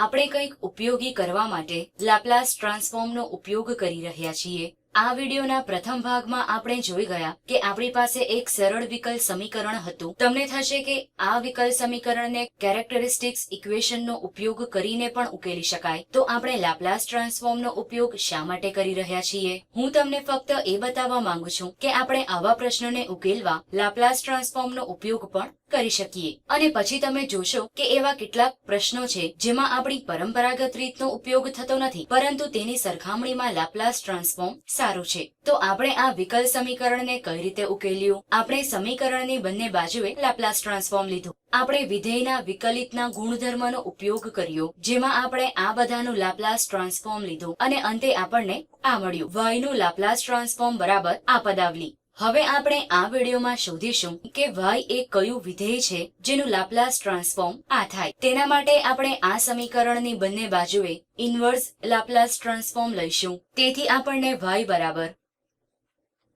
આપણે કંઈક ઉપયોગી કરવા માટે લાપ્લાસ ટ્રાન્સફોર્મનો ઉપયોગ કરી રહ્યા છીએ. આ વિડીયોના પ્રથમ ભાગમાં આપણે જોઈ ગયા કે આપણી પાસે એક સરળ વિકલ સમીકરણ હતું. તમને થશે કે આ વિકલ સમીકરણને કેરેક્ટરિસ્ટિક્સ ઇક્વેશનનો ઉપયોગ કરીને પણ ઉકેલી શકાય. તો આપણે લાપ્લાસ ટ્રાન્સફોર્મનો ઉપયોગ શા માટે કરી રહ્યા છીએ? હું તમને ફક્ત એ બતાવવા માંગુ છું કે આપણે આવા પ્રશ્નોને ઉકેલવા લાપ્લાસ ટ્રાન્સફોર્મનો ઉપયોગ પણ કરી શકીએ. અને પછી તમે જોશો કે એવા કેટલાક પ્રશ્નો છે જેમાં આપણી પરંપરાગત રીતનો ઉપયોગ થતો નથી, પરંતુ તેની સરખામણીમાં લાપ્લાસ ટ્રાન્સફોર્મ સારું છે. તો આપણે આ વિકલ સમીકરણને કઈ રીતે ઉકેલ્યું? આપણે સમીકરણની બંને બાજુએ લાપ્લાસ ટ્રાન્સફોર્મ લીધું. આપણે વિધેયના વિકલિતના ગુણધર્મનો ઉપયોગ કર્યો, જેમાં આપણે આ બધાનું લાપ્લાસ ટ્રાન્સફોર્મ લીધું અને અંતે આપણને આ મળ્યું. વાયનું લાપ્લાસ ટ્રાન્સફોર્મ બરાબર આ પદાવલી હવે આપણે આ વિડીયોમાં શોધીશું કે વાય એ કયું વિધેય છે જેનું લાપ્લાસ ટ્રાન્સફોર્મ આ થાય. તેના માટે આપણે આ સમીકરણની બંને બાજુએ ઇન્વર્સ લાપ્લાસ ટ્રાન્સફોર્મ લઈશું. તેથી આપણને વાય બરાબર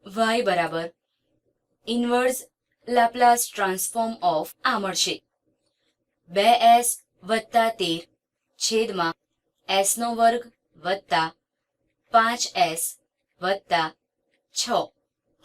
વાય બરાબર ઇન્વર્સ લાપ્લાસ ટ્રાન્સફોર્મ ઓફ આ મળશે. બે એસ વત્તા તેર છેદમાં એસનો વર્ગ વત્તા પાંચ એસ વત્તા છ.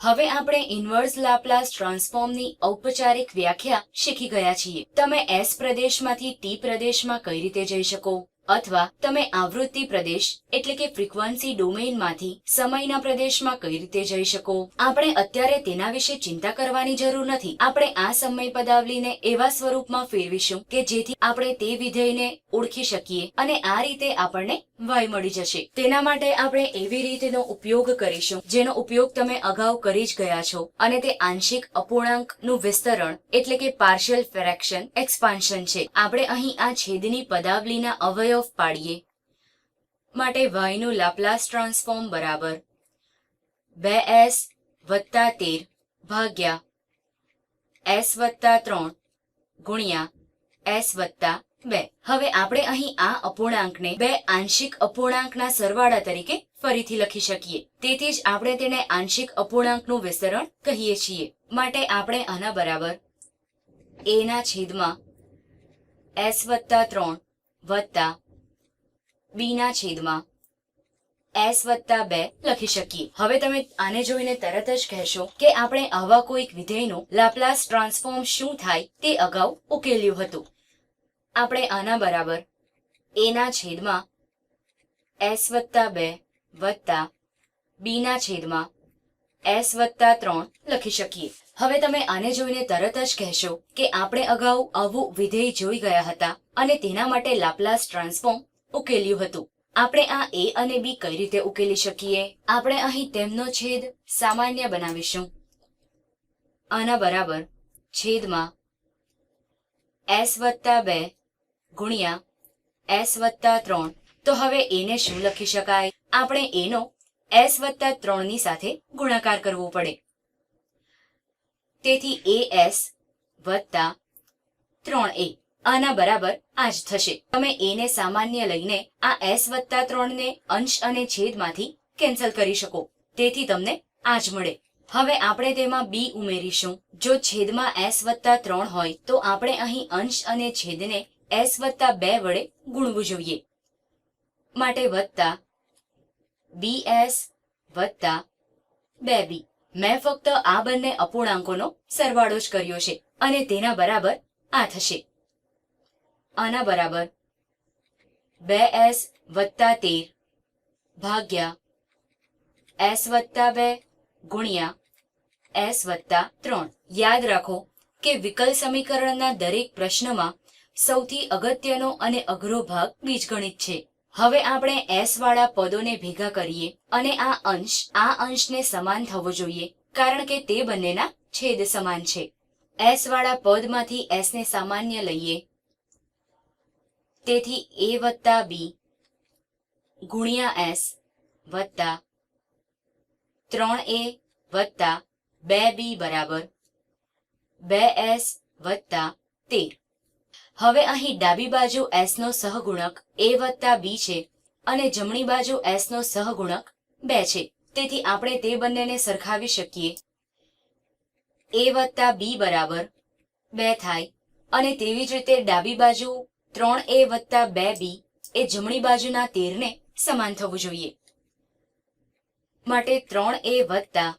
હવે આપણે ઇન્વર્સ લાપ્લાસ ટ્રાન્સફોર્મની ઔપચારિક વ્યાખ્યા શીખી ગયા છીએ. તમે એસ પ્રદેશમાંથી ટી પ્રદેશમાં કઈ રીતે જઈ શકો? અથવા તમે આવૃત્તિ પ્રદેશ, એટલે કે ફ્રીક્વન્સી ડોમેઇનમાંથી સમયના પ્રદેશમાં કઈ રીતે જઈ શકો? આપણે અત્યારે તેના વિશે ચિંતા કરવાની જરૂર નથી. આપણે આ સમય પદાવલીને એવા સ્વરૂપમાં ફેરવીશું કે જેથી આપણે તે વિધેયને ઓળખી શકીએ અને આ રીતે આપણને વાય મળી જશે. તેના માટે આપણે એવી રીતનો ઉપયોગ કરીશું, જેનો ઉપયોગ તમે અગાઉ કરી જ ગયા છો, અને તે આંશિક અપૂર્ણાંકનું વિસ્તરણ, એટલે કે પાર્શિયલ ફ્રેક્શન એક્સપાન્શન છે. આપણે અહીં આ છેદની પદાવલીના અવયવ પાડીએ. માટે વાયનું લાપ્લાસ ટ્રાન્સફોર્મ બરાબર. બે એસ વત્તા તેર ભાગ્યા એસ વત્તા ત્રણ ગુણ્યા એસ વત્તા બે. હવે આપણે અહીં આ અપૂર્ણાંકને બે આંશિક અપૂર્ણાંકના સરવાળા તરીકે ફરીથી લખી શકીએ. તેથી જ આપણે તેને આંશિક અપૂર્ણાંકનું વિસ્તરણ કહીએ છીએ. માટે આપણે આના બરાબર એના છેદમાં એસ વત્તા ત્રણ વત્તા b ના છેદમાં. એસ વત્તા બે લખી શકીએ. હવે તમે આને જોઈને તરત જ કહેશો કે આપણે આવા કોઈક વિધેયનું લાપ્લાસ ટ્રાન્સફોર્મ શું થાય તે અગાઉ ઉકેલ્યું હતું. આપણે આના બરાબર એના છેદમાં એસ વત્તા બે વત્તા બીના છેદમાં એસ વત્તા ત્રણ લખી શકીએ. હવે તમે આને જોઈને તરત જ કહેશો કે આપણે અગાઉ આવું વિધેય જોઈ ગયા હતા અને તેના માટે લાપ્લાસ ટ્રાન્સફોર્મ ઉકેલ્યું હતું. આપણે આ એ અને બી કઈ રીતે ઉકેલી શકીએ? આપણે અહીં તેમનો છેદ સામાન્ય બનાવીશું. આના બરાબર છેદમાં એસ વત્તા બે ગુણ્યા એસ વત્તા ત્રણ. તો હવે એને શું લખી શકાય? આપણે એનો એસ વત્તા ત્રણની સાથે ગુણાકાર કરવો પડે. તેથી એ એસ વત્તા ત્રણ a. આના બરાબર આ જ થશે. તમે એ ને સામાન્ય લઈને આ એસ વત્તા ત્રણને અંશ અને છેદમાંથી કેન્સલ કરી શકો. તેથી તમને આ જ મળે. હવે આપણે તેમાં બી ઉમેરીશું. જો છેદમાં એસ વત્તા ત્રણ હોય, તો આપણે અહીં અંશ અને છેદને એસ વત્તા બે વડે ગુણવું જોઈએ. માટે વત્તા બી એસ વત્તા બે બી. મેં ફક્ત આ બંને અપૂર્ણાંકોનો સરવાળો જ કર્યો છે અને તેના બરાબર આ થશે. આના બરાબર. બે એસ વત્તા તેર ભાગ્યા એસ વત્તા બે ગુણ્યા એસ વત્તા ત્રણ. યાદ રાખો કે વિકલ સમીકરણના દરેક પ્રશ્નમાં સૌથી અગત્યનો અને અઘરો ભાગ બીજગણિત છે. હવે આપણે એસ વાળા પદોને ભેગા કરીએ અને આ અંશ, આ અંશને સમાન થવો જોઈએ, કારણ કે તે બંનેના છેદ સમાન છે. એસ વાળા પદમાંથી એસને સામાન્ય લઈએ તેથી એ વત્તા બી ગુણ્યા એસ વત્તા ત્રણ એ વત્તા બે બી બરાબર બે એસ વત્તા તેર. હવે અહીં ડાબી બાજુ એસનો સહગુણક એ વત્તા બી છે અને જમણી બાજુ એસનો સહગુણક બે છે. તેથી આપણે તે બંનેને સરખાવી શકીએ. એ વત્તા બી બરાબર બે થાય અને તેવી જ રીતે ડાબી બાજુ ત્રણ એ વત્તા બે બી એ જમણી બાજુના તેરને સમાન થવું જોઈએ. માટે ત્રણ એ વત્તા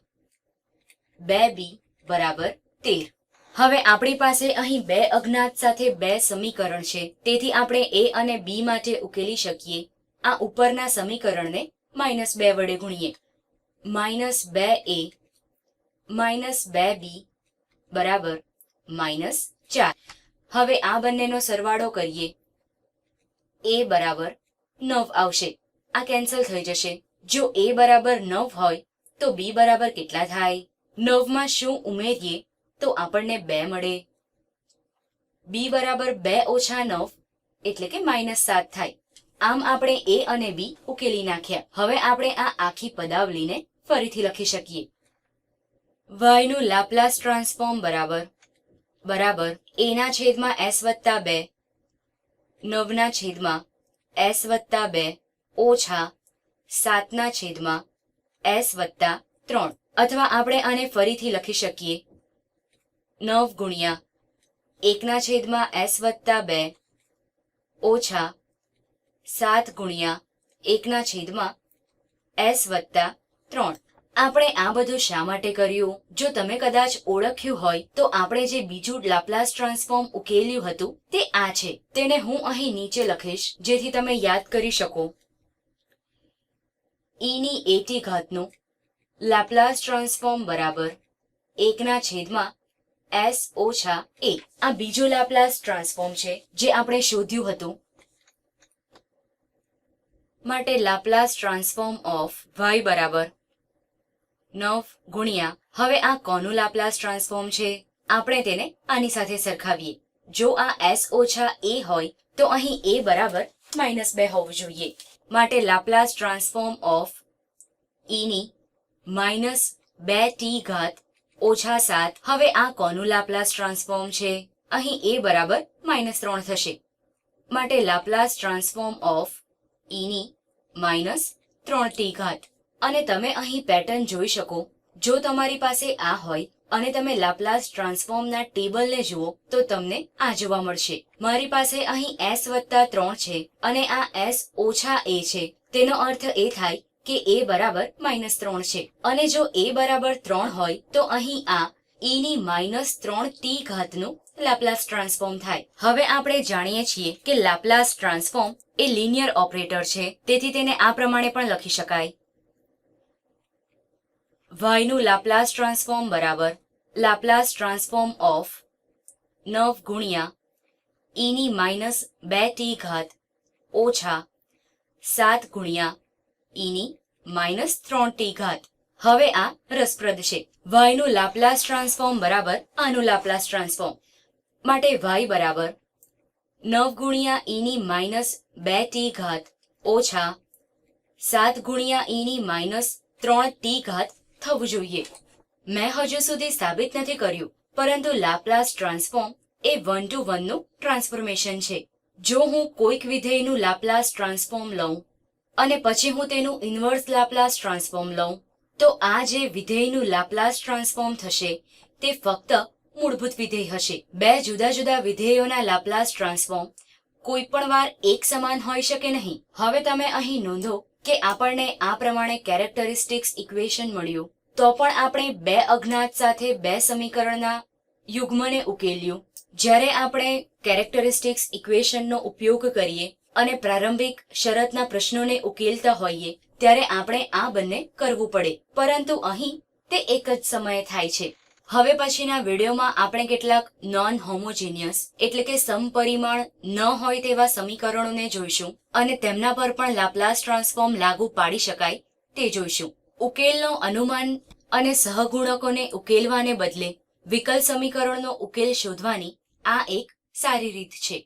બે બી બરાબર તેર. હવે આપણી પાસે અહીં બે અજ્ઞાત સાથે બે સમીકરણ છે. તેથી આપણે એ અને બી માટે ઉકેલી શકીએ. આ ઉપરના સમીકરણને માઇનસ બે વડે ગુણીએ. માઇનસ બે એ માઇનસ બે બી બરાબર માઇનસ ચાર. હવે આ બંનેનો સરવાળો કરીએ. એ બરાબર નવ આવશે. આ કેન્સલ થઈ જશે. જો એ બરાબર નવ હોય, તો બી બરાબર કેટલા થાય? નવમાં શું ઉમેરીએ, તો આપણને બે મળે. બી બરાબર બે ઓછા નવ, એટલે કે માઇનસ સાત થાય. આમ આપણે એ અને બી ઉકેલી નાખ્યા. હવે આપણે આ આખી પદાવલીને ફરીથી લખી શકીએ. વાયનું લાપ્લાસ ટ્રાન્સફોર્મ બરાબર બરાબર. એના છેદમાં એસ વત્તા બે. નવના છેદમાં એસ વત્તા બે. ઓછા સાતના છેદમાં એસ વત્તા ત્રણ. અથવા આપણે આને ફરીથી લખી શકીએ. નવ ગુણ્યા એકના છેદમાં એસ વત્તા બે. ઓછા સાત ગુણ્યા એકના છેદમાં એસ વત્તા ત્રણ. આપણે આ બધું શા માટે કર્યું? જો તમે કદાચ ઓળખ્યું હોય, તો આપણે જે બીજું લાપ્લાસ ટ્રાન્સફોર્મ ઉકેલ્યું હતું, તે આ છે. તેને હું અહીં નીચે લખીશ, જેથી તમે યાદ કરી શકો. ઈની એટી ઘાતનું લાપ્લાસ ટ્રાન્સફોર્મ બરાબર એકના છેદમાં એસ ઓછા એ આ બીજું લાપ્લાસ ટ્રાન્સફોર્મ છે, જે આપણે શોધ્યું હતું. માટે લાપ્લાસ ટ્રાન્સફોર્મ ઓફ વાય બરાબર નવ ગુણ્યા. હવે આ કોનું લાપ્લાસ ટ્રાન્સફોર્મ છે? આપણે તેને આની સાથે સરખાવીએ. જો આ એસ ઓછા એ હોય, તો અહીં એ બરાબર માઇનસ બે હોવું જોઈએ. માટે લાપ્લાસ ટ્રાન્સફોર્મ ઓફ ઈની માઇનસ બે ટી ઘાત ઓછા સાત. હવે આ કોનું લાપ્લાસ ટ્રાન્સફોર્મ છે? અહીં એ બરાબર માઇનસ ત્રણ થશે. માટે લાપ્લાસ ટ્રાન્સફોર્મ ઓફ ઈની માઇનસ ત્રણ ટી ઘાત. અને તમે અહીં પેટર્ન જોઈ શકો. જો તમારી પાસે આ હોય અને તમે લાપ્લાસ ટ્રાન્સફોર્મના ટેબલને જુઓ, તો તમને આ જોવા મળશે. મારી પાસે અહીં એસ વત્તા ત્રણ છે અને આ એસ ઓછા એ છે. તેનો અર્થ એ થાય કે એ બરાબર માઇનસ ત્રણ છે. અને જો એ બરાબર ત્રણ હોય, તો અહીં આ ઈની માઇનસ ત્રણ ટી ઘાતનું લાપ્લાસ ટ્રાન્સફોર્મ થાય. હવે આપણે જાણીએ છીએ કે લાપ્લાસ ટ્રાન્સફોર્મ એ લિનિયર ઓપરેટર છે. તેથી તેને આ પ્રમાણે પણ લખી શકાય. Y નું લાપ્લાસ ટ્રાન્સફોર્મ બરાબર. લાપ્લાસ ટ્રાન્સફોર્મ ઓફ નવ ગુણ્યા e ની માઇનસ બે ટી ઘાત ઓછા સાત ગુણ્યા e ની માઇનસ ત્રણ ટી ઘાત. હવે આ રસપ્રદ છે. Y નું લાપ્લાસ ટ્રાન્સફોર્મ બરાબર આનું લાપ્લાસ ટ્રાન્સફોર્મ માટે y બરાબર નવ ગુણ્યા e ની માઇનસ બે ટી ઘાત ઓછા સાત ગુણ્યા e ની માઇનસ ત્રણ ટી ઘાત થવું જોઈએ. મેં હજુ સુધી સાબિત નથી કર્યું, પરંતુ લાપ્લાસ ટ્રાન્સફોર્મ એ વન ટુ વનનું ટ્રાન્સફોર્મેશન છે. જો હું કોઈક વિધેયનું લાપ્લાસ ટ્રાન્સફોર્મ લઉં, અને પછી હું તેનું ઇન્વર્સ લાપ્લાસ ટ્રાન્સફોર્મ લઉં, તો આ જે વિધેયનું લાપ્લાસ ટ્રાન્સફોર્મ થશે, તે ફક્ત મૂળભૂત વિધેય હશે. બે જુદા જુદા વિધેયોના લાપ્લાસ ટ્રાન્સફોર્મ કોઈ પણ વાર એક સમાન હોઈ શકે નહીં. હવે તમે અહીં નોંધો કે આપણને આ પ્રમાણે કેરેક્ટરિસ્ટિક્સ ઇક્વેશન મળ્યું, તો પણ આપણે બે અજ્ઞાત સાથે બે સમીકરણના યુગ્મને ઉકેલ્યું. જ્યારે આપણે કેરેક્ટરિસ્ટિક્સ ઇક્વેશનનો ઉપયોગ કરીએ અને પ્રારંભિક શરતના પ્રશ્નોને ઉકેલતા હોઈએ, ત્યારે આપણે આ બંને કરવું પડે. પરંતુ અહીં તે એક જ સમયે થાય છે. હવે પછીના વિડીયોમાં આપણે કેટલાક નોન હોમોજીનિયસ એટલે કે સમપરિમાણ ન હોય તેવા સમીકરણોને જોઈશું અને તેમના પર પણ લાપ્લાસ ટ્રાન્સફોર્મ લાગુ પાડી શકાય તે જોઈશું. ઉકેલનો અનુમાન અને સહગુણકોને ઉકેલવાને બદલે વિકલ સમીકરણનો ઉકેલ શોધવાની આ એક સારી રીત છે.